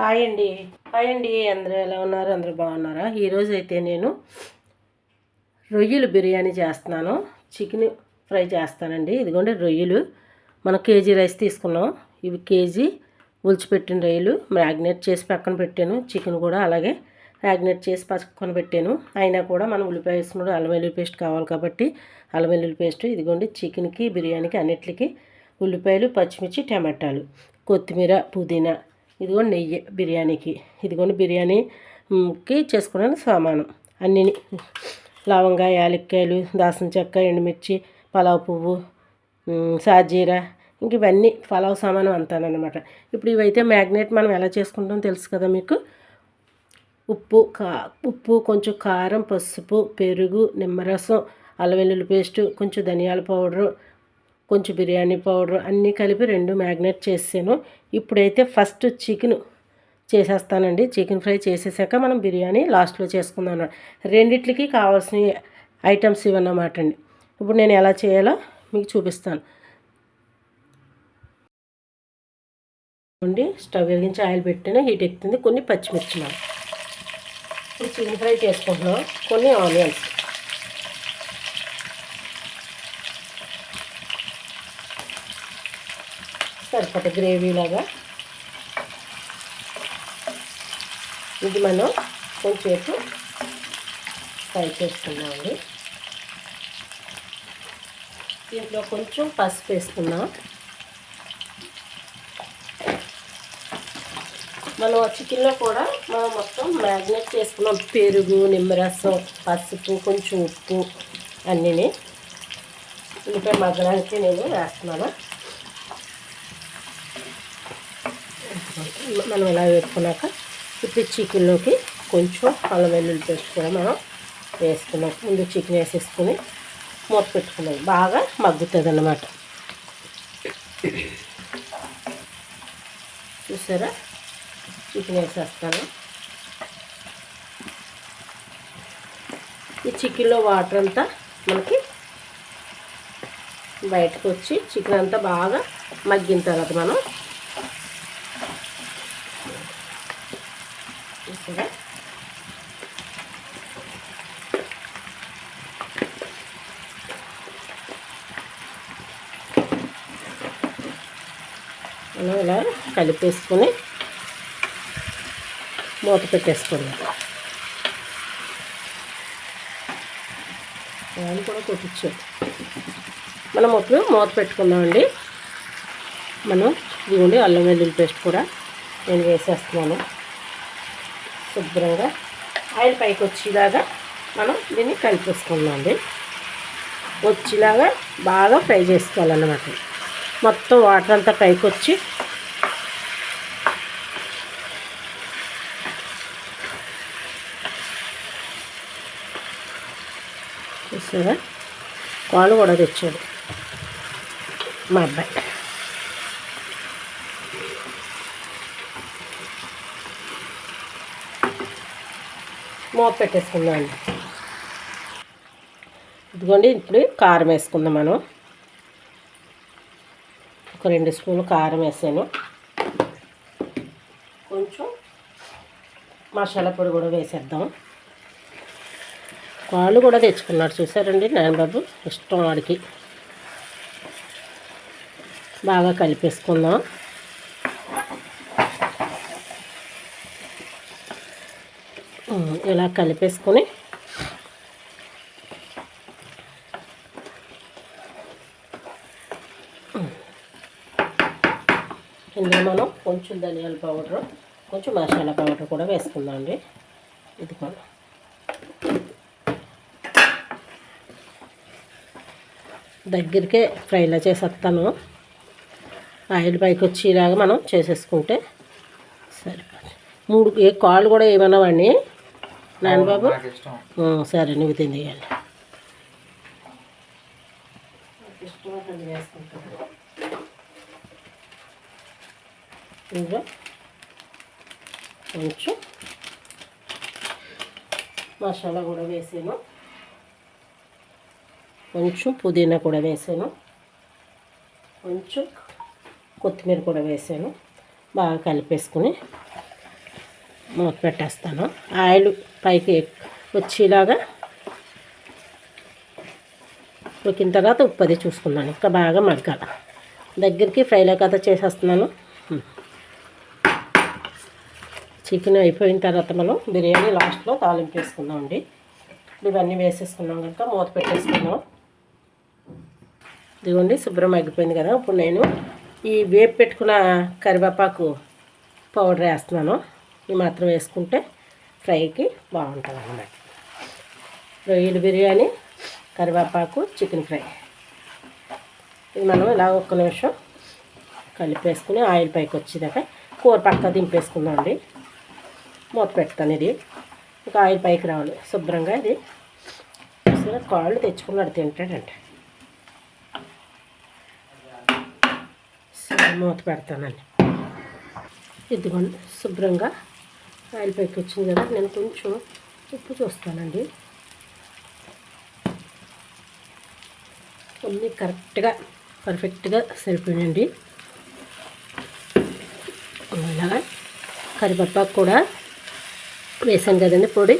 Hi అండి. Hi అండి. అందరూ ఎలా ఉన్నారు? అందరూ బాగున్నారా? ఈరోజు అయితే నేను రొయ్యలు బిర్యానీ చేస్తున్నాను. చికెన్ ఫ్రై చేస్తానండి. ఇదిగోండి రొయ్యలు. మనం కేజీ రైస్ తీసుకున్నాం. ఇవి కేజీ ఉల్చిపెట్టిన రొయ్యలు. మ్యాగ్నేట్ చేసి పక్కన పెట్టాను. చికెన్ కూడా అలాగే మ్యాగ్నేట్ చేసి పక్కన పెట్టాను. అయినా కూడా మనం ఉల్లిపాయ వేసుకున్నాడు అల్లం వెల్లుల్లి పేస్ట్ కావాలి కాబట్టి అల్లం వెల్లుల్లి పేస్ట్. ఇదిగోండి చికెన్కి బిర్యానీకి అన్నిటికి ఉల్లిపాయలు పచ్చిమిర్చి టమాటాలు కొత్తిమీర పుదీనా ఇదిగోండి నెయ్యి బిర్యానీకి. ఇదిగోండి బిర్యానీకి చేసుకునే సామాను. అన్నీ లవంగా యాలక్కాయలు దాసం చెక్క ఎండుమిర్చి పలావ్ పువ్వు సాజీరా ఇంక ఇవన్నీ పలావ్ సామాను అంతానమాట ఇప్పుడు ఇవైతే మ్యాగ్నేట్ మనం ఎలా చేసుకుంటామో తెలుసు కదా మీకు? ఉప్పు కా ఉప్పు కొంచెం కారం పసుపు పెరుగు నిమ్మరసం అల్లవెల్లుల్లి పేస్టు కొంచెం ధనియాల పౌడరు కొంచెం బిర్యానీ పౌడర్ అన్నీ కలిపి రెండు మ్యాగ్నేట్ చేసాను ఇప్పుడైతే ఫస్ట్ చికెన్ చేసేస్తానండి. చికెన్ ఫ్రై చేసేసాక మనం బిర్యానీ లాస్ట్లో చేసుకుందాం రెండిట్లకి కావాల్సిన ఐటమ్స్ ఇవన్నమాట అండి. ఇప్పుడు నేను ఎలా చేయాలో మీకు చూపిస్తాను. అండి స్టవ్ వెలిగించి ఆయిల్ పెట్టిన హీట్ ఎక్కుతుంది. కొన్ని పచ్చిమిర్చి మనం ఇప్పుడు చికెన్ ఫ్రై చేసుకుంటున్నాం. కొన్ని ఆనియన్స్. సరిపడ గ్రేవీ లాగా. ఇది మనం కొంచెంసేపు ఫ్రై చేసుకున్నామండి దీంట్లో కొంచెం పసుపు వేసుకున్నాం మనం చికెన్లో కూడా మనం మొత్తం మ్యాగ్నేట్ చేసుకున్నాం. పెరుగు నిమ్మరసం పసుపు కొంచెం ఉప్పు అన్నీ ఉల్లిపాయ మగ్గడానికి నేను వేస్తున్నాను. మనం ఇలా వేసుకున్నాక ఇప్పుడు చికెన్లోకి కొంచెం అల్లం వెల్లుల్లి పేస్ట్ కూడా మనం వేసుకున్నాం. ముందు చికెన్ వేసేసుకుని మూత పెట్టుకున్నాం. బాగా మగ్గుతుంది అన్నమాట చూసారా? చికెన్ వేసేస్తాను. ఈ చికెన్లో వాటర్ అంతా మనకి బయటకు వచ్చి చికెన్ అంతా బాగా మగ్గిన తర్వాత మనం చూసారా మనం ఇలా కలిపేసుకొని మూత పెట్టేసుకోండి. వాళ్ళు కూడా కొట్టించాం. మనం ఇప్పుడు మూత పెట్టుకుందామండి. మనం ఇదిగోండి అల్లం వెల్లుల్లి పేస్ట్ కూడా నేను వేసేస్తున్నాను. శుభ్రంగా ఆయిల్ పైకి వచ్చేలాగా మనం దీన్ని కలిపేసుకుందామండి. వచ్చేలాగా బాగా ఫ్రై చేసుకోవాలన్నమాట. మొత్తం వాటర్ అంతా పైకి వచ్చి చూసారా కాలు కూడా తెచ్చాడు. మా అబ్బాయి. మోప పెట్టేసుకుందాం అండి. ఇదిగోండి ఇప్పుడు కారం వేసుకుందాం మనం. ఒక రెండు స్పూన్లు కారం వేసాను. కొంచెం మసాలా పొడి కూడా వేసేద్దాం. పాలు కూడా తెచ్చుకున్నారు. చూసారండి నాయనబాబు? ఇష్టం వాడికి. బాగా కలిపేసుకుందాం. ఇలా కలిపేసుకొని ఇందులో మనం కొంచెం ధనియాల పౌడర్ కొంచెం మసాలా పౌడర్ కూడా వేసుకుందాం అండి. ఇది కూడా దగ్గరికే ఫ్రైలా చేసేస్తాను. ఆయిల్ పైకి వచ్చేలాగా మనం చేసేసుకుంటే సరిపోతుంది. మూడు ఏ కాళ్ళు కూడా ఏమన్నా వాడిని నాన్నబాబు సరే నువ్వు తినేయాలి. కొంచెం మసాలా కూడా వేసాను. కొంచెం పుదీనా కూడా వేసాను. కొంచెం కొత్తిమీర కూడా వేసాను. బాగా కలిపేసుకుని మూత పెట్టేస్తాను. ఆయిల్ పైకి వచ్చేలాగా ఉడికిన తర్వాత ఉప్పు అది చూసుకున్నాను. ఇంకా బాగా మడకాల దగ్గరికి ఫ్రైలో కథ చేసేస్తున్నాను. చికెన్ అయిపోయిన తర్వాత మనం బిర్యానీ లాస్ట్లో తాలింపు వేసుకుందామండి. ఇవన్నీ వేసేసుకున్నాం కనుక మూత పెట్టేసుకున్నాం ఇదిగోండి శుభ్రం అగ్గిపోయింది కదా. ఇప్పుడు నేను ఈ వేపు పెట్టుకున్న కరివేపాకు పౌడర్ వేస్తున్నాను. ఈ మాత్రం వేసుకుంటే ఫ్రైకి బాగుంటుంది అన్నమాట రొయ్యలు బిర్యానీ కరివేపాకు చికెన్ ఫ్రై. ఇది మనం ఇలా ఒక్క నిమిషం కలిపేసుకుని ఆయిల్ పైకి వచ్చేదాకా కూర పక్క దింపేసుకుందామండి మూత పెడతాను ఇది. ఇంకా ఆయిల్ పైకి రావాలి. శుభ్రంగా ఇది. కాళ్ళు తెచ్చుకున్నాడు తింటాడంటే సరే మూత పెడతానండి. ఇదిగోండి శుభ్రంగా ఆయిల్ పైకి వచ్చింది కదా నేను కొంచెం ఉప్పు చూస్తానండి. అన్నీ కరెక్ట్గా పర్ఫెక్ట్గా సరిపోయినండి అలాగా కరివేపాకు కూడా వేసాం కదండి పొడి.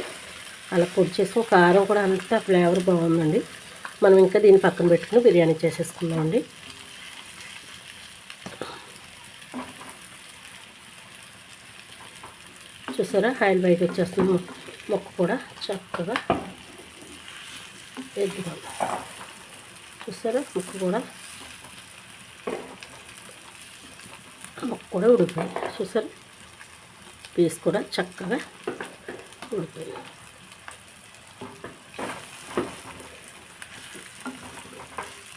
అలా పొడి చేసుకుని కారం కూడా అంతా ఫ్లేవర్ బాగుందండి. మనం ఇంకా దీన్ని పక్కన పెట్టుకుని బిర్యానీ చేసేసుకుందామండి. చూసారా? ఆయిల్ బయట వచ్చేస్తుంది. మొక్క కూడా చక్కగా ఎద్దుగా చూసారా? ముక్క కూడా మొక్క కూడా ఉడిపోయింది చూసారా? పీస్ కూడా చక్కగా ఉడిపోయింది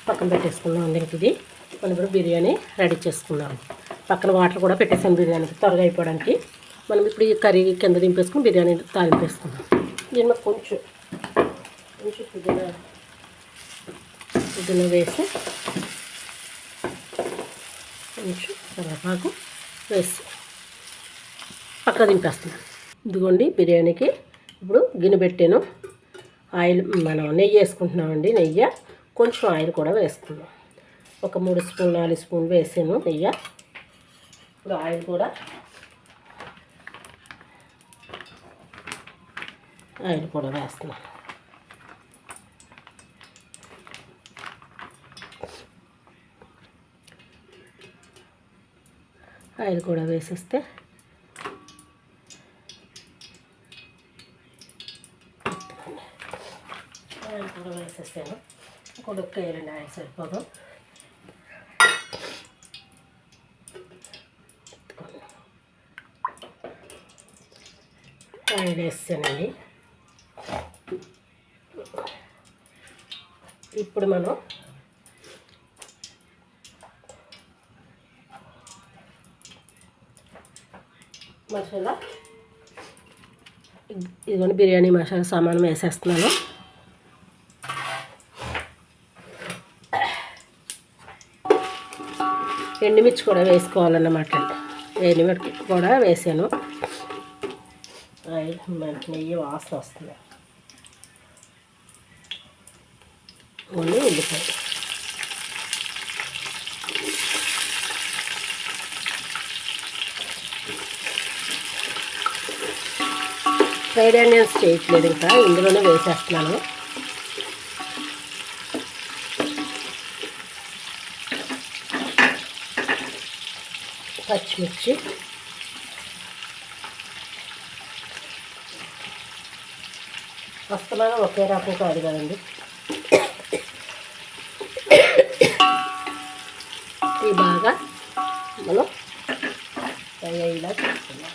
పక్కన పెట్టేసుకున్నాం అండి ఇది. మనం ఇప్పుడు బిర్యానీ రెడీ చేసుకున్నాం పక్కన వాటర్ కూడా పెట్టేసాను బిర్యానీకి త్వరగా అయిపోవడానికి. మనం ఇప్పుడు ఈ కర్రీ కింద దింపేసుకుని బిర్యానీ తాలింపేసుకుందాం. దీనిలో కొంచెం కొంచెం పుదీనా పుదీనా వేసి కొంచెం కరివేపాకు వేసి పక్క దింపేస్తున్నాను ఇదిగోండి బిర్యానీకి ఇప్పుడు గిన్నె పెట్టాను. ఆయిల్ మనం నెయ్యి వేసుకుంటున్నామండి నెయ్యి. కొంచెం ఆయిల్ కూడా వేసుకున్నాం ఒక మూడు స్పూన్ నాలుగు స్పూన్ వేసాను నెయ్యి. ఇప్పుడు ఆయిల్ కూడా ఆయిల్ కూడా వేస్తున్నాను ఆయిల్ కూడా వేసేస్తే ఆయిల్ కూడా వేసేస్తాను కొడుకు వేయాలండి ఆయిల్ సరిపోదు ఆయిల్ వేస్తానండి ఇప్పుడు మనం మసాలా ఇదిగోండి బిర్యానీ మసాలా సామాను వేసేస్తున్నాను. ఎండుమిర్చి కూడా వేసుకోవాలన్నమాట. ఎండుమిర్చి కూడా వేసాను. మనకి నెయ్యి వాసన వస్తుంది. ఓన్లీ ఉల్లిపాయ. ఫ్రైడ్ ఆనియన్స్ చేయట్లేదు ఇంకా ఇందులోనే వేసేస్తున్నాను. పచ్చిమిర్చి. వస్తున్నాను ఒకే రకం కాదు కదండి ఇది బాగా మనం ఫ్రై అయ్యేలా చేసుకున్నాం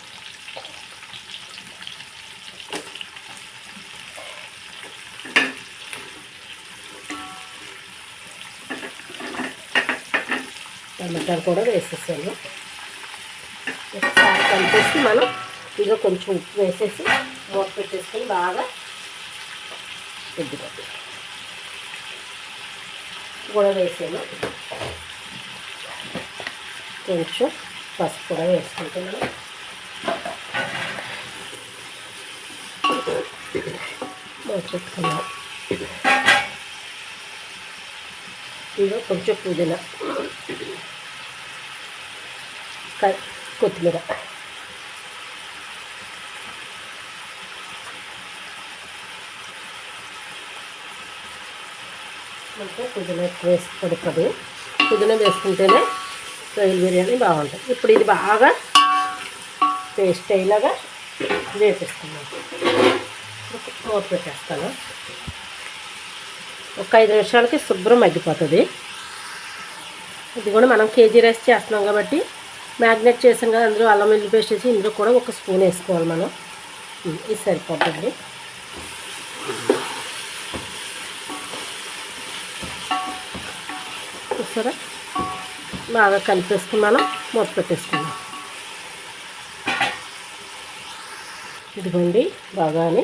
టమాటాలు కూడా వేసేసాను. ఒకసారి కలిపేసి మనం ఇదిగో కొంచెం ఉప్పు వేసేసి మూత పెట్టేసుకొని బాగా ఎద్దుకోండి కూడా వేసాను. కొంచెం పసుపు కూడా వేసుకుంటున్నాను. చెప్తున్నా ఇంకా కొంచెం పుదీనా. కొత్తిమీర. అంటే పుదీనా వేసి పడుతుంది. పుదీనా వేసుకుంటేనే రొయ్యల బిర్యానీ బాగుంటుంది. ఇప్పుడు ఇది బాగా పేస్ట్ అయ్యేలాగా వేపిస్తున్నాను. మూత పెట్టేస్తాను. ఒక ఐదు నిమిషాలకి శుభ్రం మగ్గిపోతుంది. ఇది కూడా మనం కేజీ రైస్ చేస్తున్నాం కాబట్టి మ్యాగ్నేట్ చేసాం కదా అందులో అల్లం వెల్లుల్లి పేస్ట్ వేసి ఇందులో కూడా ఒక స్పూన్ వేసుకోవాలి మనం. ఇది సరిపోతుంది. చూసారా? బాగా కలిపేసుకుని మనం మూత పెట్టేసుకున్నాం ఇదిగోండి బాగానే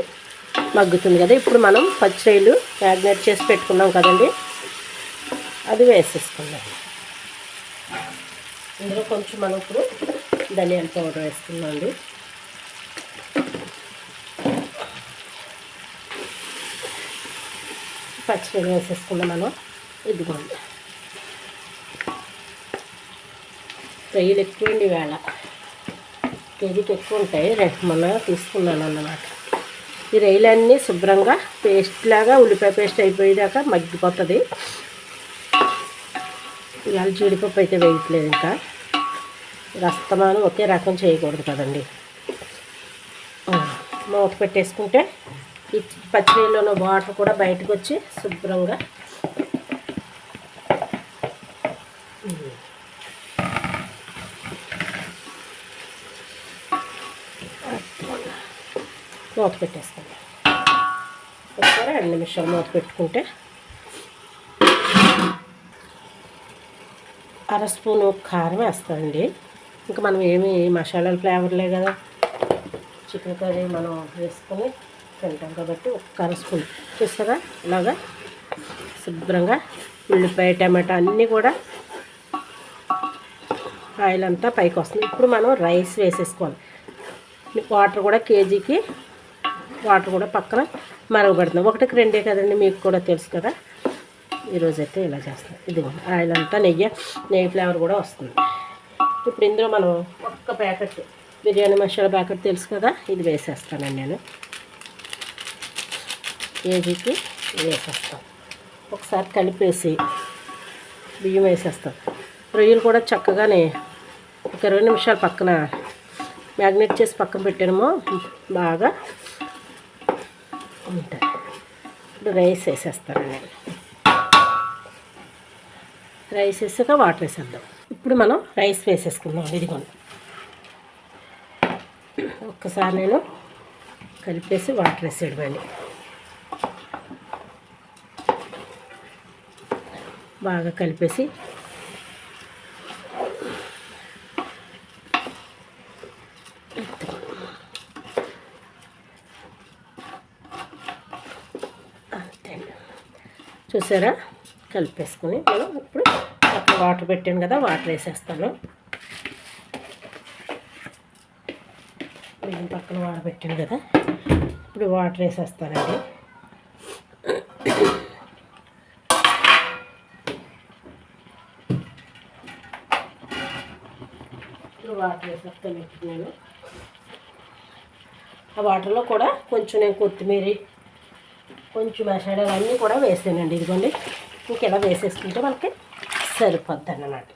మగ్గుతుంది కదా. ఇప్పుడు మనం పచ్చిరొయ్యలు మ్యాగ్నేట్ చేసి పెట్టుకున్నాం కదండి. అది వేసేసుకుందాం. ఇందులో కొంచెం మనం ఇప్పుడు ధనియాల పౌడర్ వేసుకున్నాం అండి. పచ్చిరొయ్యలు వేసేసుకున్నాం మనం. ఇదిగోండి. రొయ్యలు ఎక్కువండి వేళ కేజీకి ఎక్కువ ఉంటాయి. మొన్న తీసుకున్నాను అన్నమాట. ఈ రొయ్యలన్నీ శుభ్రంగా పేస్ట్ లాగా ఉల్లిపాయ పేస్ట్ అయిపోయేదాకా మగ్గిపోతుంది. ఇవాళ జీడిపప్పు అయితే వేయట్లేదు ఇంకా. రస్తమాను ఒకే రకం చేయకూడదు కదండి. మూత పెట్టేసుకుంటే ఈ పచ్చినీళ్ళలో వాటర్ కూడా బయటకు వచ్చి శుభ్రంగా మూత పెట్టేస్తాను. ఒక రెండు నిమిషాలు మూత పెట్టుకుంటే. అర స్పూను కారం వేస్తామండి ఇంకా మనం ఏమి మసాలాలు ఫ్లేవర్లే కదా. చికెన్ కర్రీ మనం వేసుకొని తింటాం కాబట్టి ఒక అర స్పూన్. చూస్తారా ఇలాగా శుభ్రంగా ఉల్లిపాయ టమాటా అన్నీ కూడా ఆయిల్ అంతా పైకి వస్తుంది. ఇప్పుడు మనం రైస్ వేసేసుకోవాలి. వాటర్ కూడా కేజీకి వాటర్ కూడా పక్కన మరగబెడుతున్నాం ఒకటికి రెండే కదండి మీకు కూడా తెలుసు కదా. ఈరోజు అయితే ఇలా చేస్తాం. ఇది ఆయిల్ అంతా నెయ్యి నెయ్యి ఫ్లేవర్ కూడా వస్తుంది. ఇప్పుడు ఇందులో మనం ఒక్క ప్యాకెట్ బిర్యానీ మసాలా ప్యాకెట్ తెలుసు కదా ఇది వేసేస్తానండి నేను. కేజీకి వేసేస్తాం. ఒకసారి కలిపేసి బియ్యం వేసేస్తాం. రొయ్యలు కూడా చక్కగానే ఒక ఇరవై నిమిషాలు పక్కన మ్యాగ్నెట్ చేసి పక్కన పెట్టామో. బాగా ఉంటాయి. ఇప్పుడు రైస్ వేసేస్తాను నేను. రైస్ వేసాక వాటర్ వేసేద్దాం. ఇప్పుడు మనం రైస్ వేసేసుకుందాం. ఇదిగోండి. ఒక్కసారి నేను కలిపేసి వాటర్ వేసేయడమని బాగా కలిపేసి అంతే చూసారా? కలిపేసుకుని మనం ఇప్పుడు అక్కడ వాటర్ పెట్టాను కదా వాటర్ వేసేస్తాను. బియ్యం పక్కన వాటర్ పెట్టాను కదా ఇప్పుడు వాటర్ వేసేస్తానండి ఇప్పుడు వాటర్ వేసేస్తాను నేను. ఆ వాటర్లో కూడా కొంచెం నేను కొత్తిమీర కొంచెం మసాలాలు అన్నీ కూడా వేసానండి ఇదిగోండి. ఇంక ఇలా వేసేసుకుంటే మనకి సరిపోద్ది అన్నమాట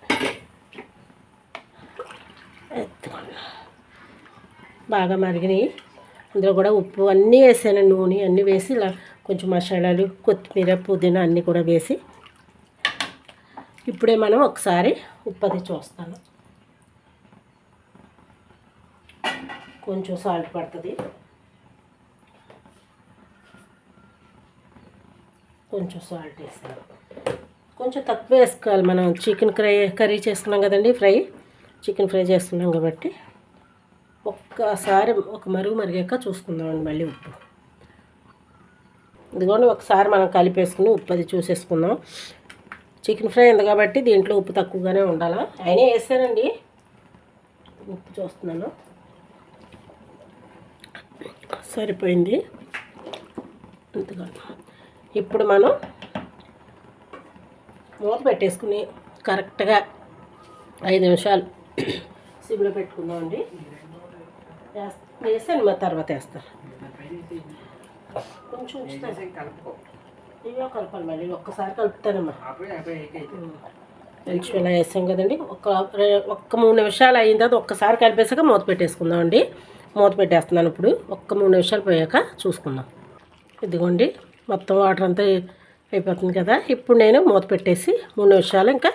బాగా మరిగినాయి. అందులో కూడా ఉప్పు అన్నీ వేసాను. నూనె అన్నీ వేసి ఇలా కొంచెం మసాలాలు కొత్తిమీర పుదీనా అన్నీ కూడా వేసి ఇప్పుడే మనం ఒకసారి ఉప్పు అది చూస్తాను. కొంచెం సాల్ట్ పడుతుంది. కొంచెం సాల్ట్ వేస్తాను. కొంచెం తక్కువ వేసుకోవాలి మనం. చికెన్ ఫ్రై కర్రీ చేసుకున్నాం కదండి ఫ్రై. చికెన్ ఫ్రై చేస్తున్నాం కాబట్టి ఒక్కసారి ఒక మరుగు మరిగాక చూసుకుందామండి మళ్ళీ ఉప్పు. ఇదిగోండి ఒకసారి మనం కలిపేసుకుని ఉప్పు అది చూసేసుకుందాం. చికెన్ ఫ్రై ఉంది కాబట్టి దీంట్లో ఉప్పు తక్కువగానే ఉండాలా? అయినా వేసానండి ఉప్పు చూస్తున్నాను. సరిపోయింది. అంతగా ఇప్పుడు మనం మూత పెట్టేసుకుని కరెక్ట్గా ఐదు నిమిషాలు సిమ్లో పెట్టుకుందామండి. వేస్- వేసాను మా తర్వాత వేస్తాను కొంచెం ఉంచుతాను ఇవే కలపాలి మళ్ళీ ఒక్కసారి కలుపుతానమ్మా అప్పుడే కొంచెం ఇలా వేసాం కదండి. ఒక ఒక్క మూడు నిమిషాలు అయిన తర్వాత ఒక్కసారి కలిపేసాక మూత పెట్టేసుకుందాం అండి మూత పెట్టేస్తున్నాను ఇప్పుడు. ఒక్క మూడు నిమిషాలు పోయాక చూసుకుందాం. ఇదిగోండి. మొత్తం వాటర్ అంతా అయిపోతుంది కదా. ఇప్పుడు నేను మూత పెట్టేసి మూడు నిమిషాలు ఇంకా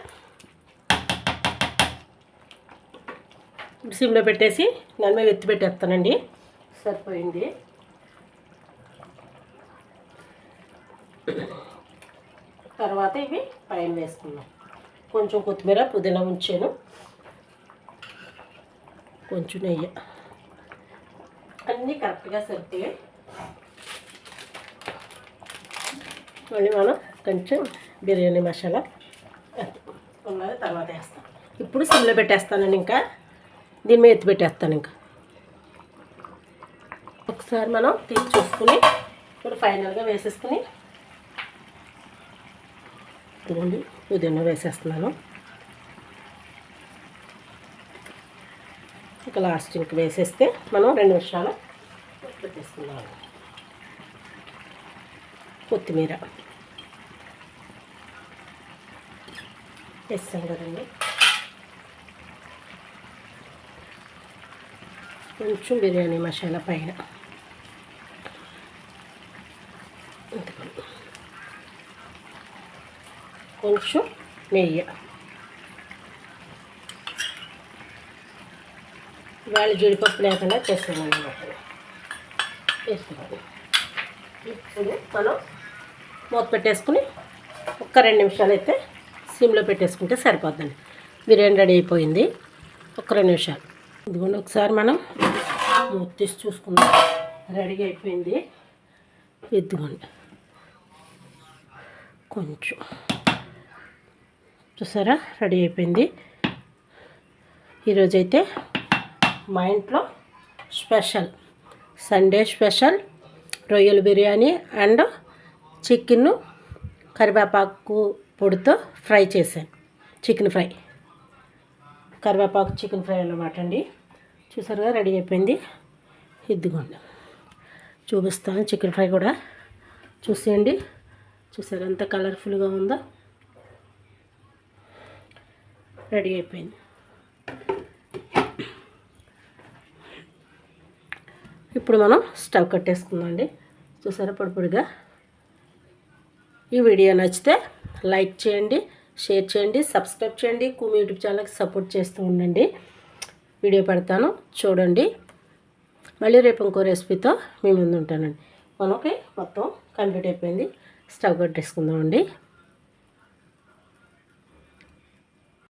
సిమ్లో పెట్టేసి దాని మీద ఎత్తి పెట్టేస్తానండి. సరిపోయింది. తర్వాత ఇవి పైన వేసుకున్నాం కొంచెం కొత్తిమీర పుదీనా ఉంచాను. కొంచెం నెయ్యి. అన్నీ కరెక్ట్గా సరిపోయాయి మళ్ళీ మనం కొంచెం బిర్యానీ మసాలా ఉన్నది తర్వాత వేస్తాం. ఇప్పుడు సిమ్లో పెట్టేస్తానండి ఇంకా. దీని మీద ఎత్తి పెట్టేస్తాను ఇంకా. ఒకసారి మనం తీసి చూసుకుని ఇప్పుడు ఫైనల్గా వేసేసుకుని ఇదిగోండి పుదీనా వేసేస్తున్నాను. ఇక లాస్ట్ ఇంక వేసేస్తే మనం రెండు నిమిషాలు పెట్టేసుకుందాం. కొత్తిమీర. వేస్తాం కదండి. కొంచెం బిర్యానీ మసాలా పైన. కొంచెం నెయ్యి. ఇవాళ జీడిపప్పు లేకుండా చేస్తాను అనమాట వేసుకోవాలి. ఇప్పుడు మనం మూత పెట్టేసుకుని ఒక్క రెండు నిమిషాలు అయితే సిమ్లో పెట్టేసుకుంటే సరిపోద్దండి. బిర్యానీ రెడీ అయిపోయింది. ఒక రెండు నిమిషాలు. ఇదిగోండి ఒకసారి మనం మూత తీసి చూసుకుందాం. రెడీ అయిపోయింది. ఇదిగోండి. కొంచెం. చూసారా? రెడీ అయిపోయింది. ఈరోజైతే మా ఇంట్లో స్పెషల్ సండే స్పెషల్ రొయ్యల బిర్యానీ అండ్ చికెన్ కరివేపాకు పొడితో ఫ్రై చేశాను. Chicken fry. కరివేపాకు చికెన్ ఫ్రై అన్నమాట అండి. చూసారుగా రెడీ అయిపోయింది. ఇదిగోండి. చూపిస్తాను చికెన్ ఫ్రై కూడా. చూసేయండి. చూసారు ఎంత కలర్ఫుల్గా ఉందో. రెడీ అయిపోయింది. ఇప్పుడు మనం స్టవ్ కట్టేసుకుందాం అండి. చూసారా పొడిపొడిగా ఈ వీడియో నచ్చితే లైక్ చేయండి షేర్ చేయండి సబ్స్క్రైబ్ చేయండి. కుమి యూట్యూబ్ ఛానల్కి సపోర్ట్ చేస్తూ ఉండండి. వీడియో పెడతాను చూడండి. మళ్ళీ రేపు ఇంకో రెసిపీతో మీ ముందు ఉంటానండి. మనకి మొత్తం కంప్లీట్ అయిపోయింది. స్టవ్ కట్టేసుకుందామండి.